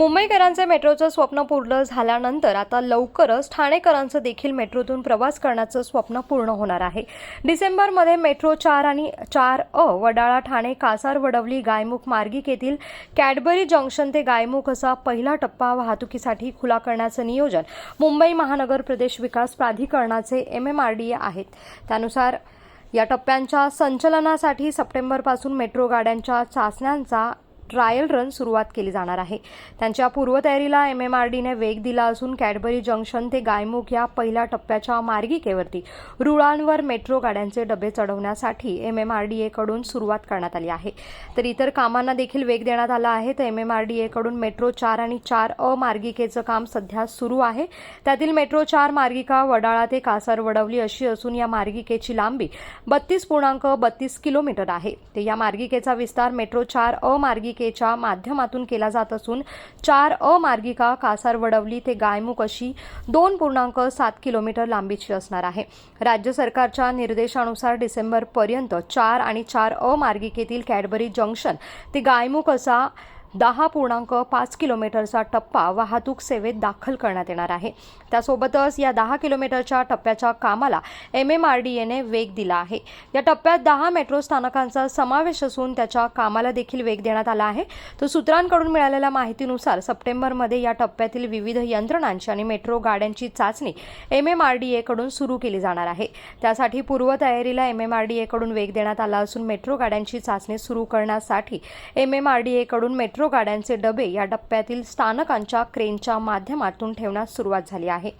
मुंबईकरांचे मेट्रोचं स्वप्न पूर्ण झाल्यानंतर आता लवकरच ठाणेकरांचं देखील मेट्रोतून प्रवास करण्याचं स्वप्न पूर्ण होणार आहे. डिसेंबरमध्ये मेट्रो चार आणि चार अ वडाळा ठाणे कासार वडवली गायमुख मार्गिकेतील कॅडबरी जंक्शन ते गायमुख असा पहिला टप्पा वाहतुकीसाठी खुला करण्याचं नियोजन मुंबई महानगर प्रदेश विकास प्राधिकरणाचे M M R D A आहेत. त्यानुसार या टप्प्यांच्या संचलनासाठी सप्टेंबरपासून मेट्रो गाड्यांच्या चाचण्यांचा ट्रायल रन सुरुवात केली जाणार आहे. त्यांच्या पूर्वतयारीला एम एम आर डीने वेग दिला असून कॅडबरी जंक्शन ते गायमुख या पहिल्या टप्प्याच्या मार्गिकेवरती. रुळांवर मेट्रो गाड्यांचे डबे चढवण्यासाठी एम एम आर डी एकडून सुरुवात करण्यात आली आहे. तर इतर कामांना देखील वेग देण्यात आला आहे. तर एम एम आर डी एकडून मेट्रो चार आणि चार अ मार्गिकेचं काम सध्या सुरू आहे. त्यातील मेट्रो चार मार्गिका वडाळा ते कासार वडवली अशी असून या मार्गिकेची लांबी बत्तीस पूर्णांक बत्तीस किलोमीटर आहे. ते या मार्गिकेचा विस्तार मेट्रो चार अ मार्गिकेच्या माध्यमातून केला जात असून चार अ मार्गिका कासार वडवली ते गायमुख अशी दोन पूर्णांक सात किलोमीटर लांबीची असणार आहे. राज्य सरकारच्या निर्देशानुसार डिसेंबरपर्यंत चार आणि चार अ मार्गिकेतील कॅडबरी जंक्शन ते गायमुख असा दहा पूर्णांक पाच किलोमीटरचा टप्पा वाहतूक सेवेत दाखल करण्यात येणार आहे. त्यासोबतच या दहा किलोमीटरच्या टप्प्याच्या कामाला एम एम आर डी एने वेग दिला आहे. या टप्प्यात दहा मेट्रो स्थानकांचा समावेश असून त्याच्या कामाला देखील वेग देण्यात आला आहे. तर सूत्रांकडून मिळालेल्या माहितीनुसार सप्टेंबरमध्ये या टप्प्यातील विविध यंत्रणांची आणि मेट्रो गाड्यांची चाचणी एम एम आर डी एकडून सुरू केली जाणार आहे. त्यासाठी पूर्वतयारीला एम एम आर डी एकडून वेग देण्यात आला असून मेट्रो गाड्यांची चाचणी सुरू करण्यासाठी एम एम आर डी एकडून मेट्रो मेट्रो गाड्यांचे डबे या डप्प्यातील स्थानकांच्या क्रेनच्या माध्यमातून ठेवण्यास सुरुवात झाली आहे.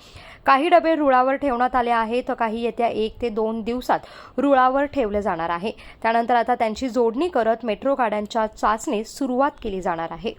काही डबे रुळावर ठेवण्यात आले आहे तर काही येत्या एक ते दोन दिवसात रुळावर ठेवले जाणार आहे. त्यानंतर आता त्यांची जोडणी करत मेट्रो गाड्यांच्या चाचणीस सुरुवात केली जाणार आहे.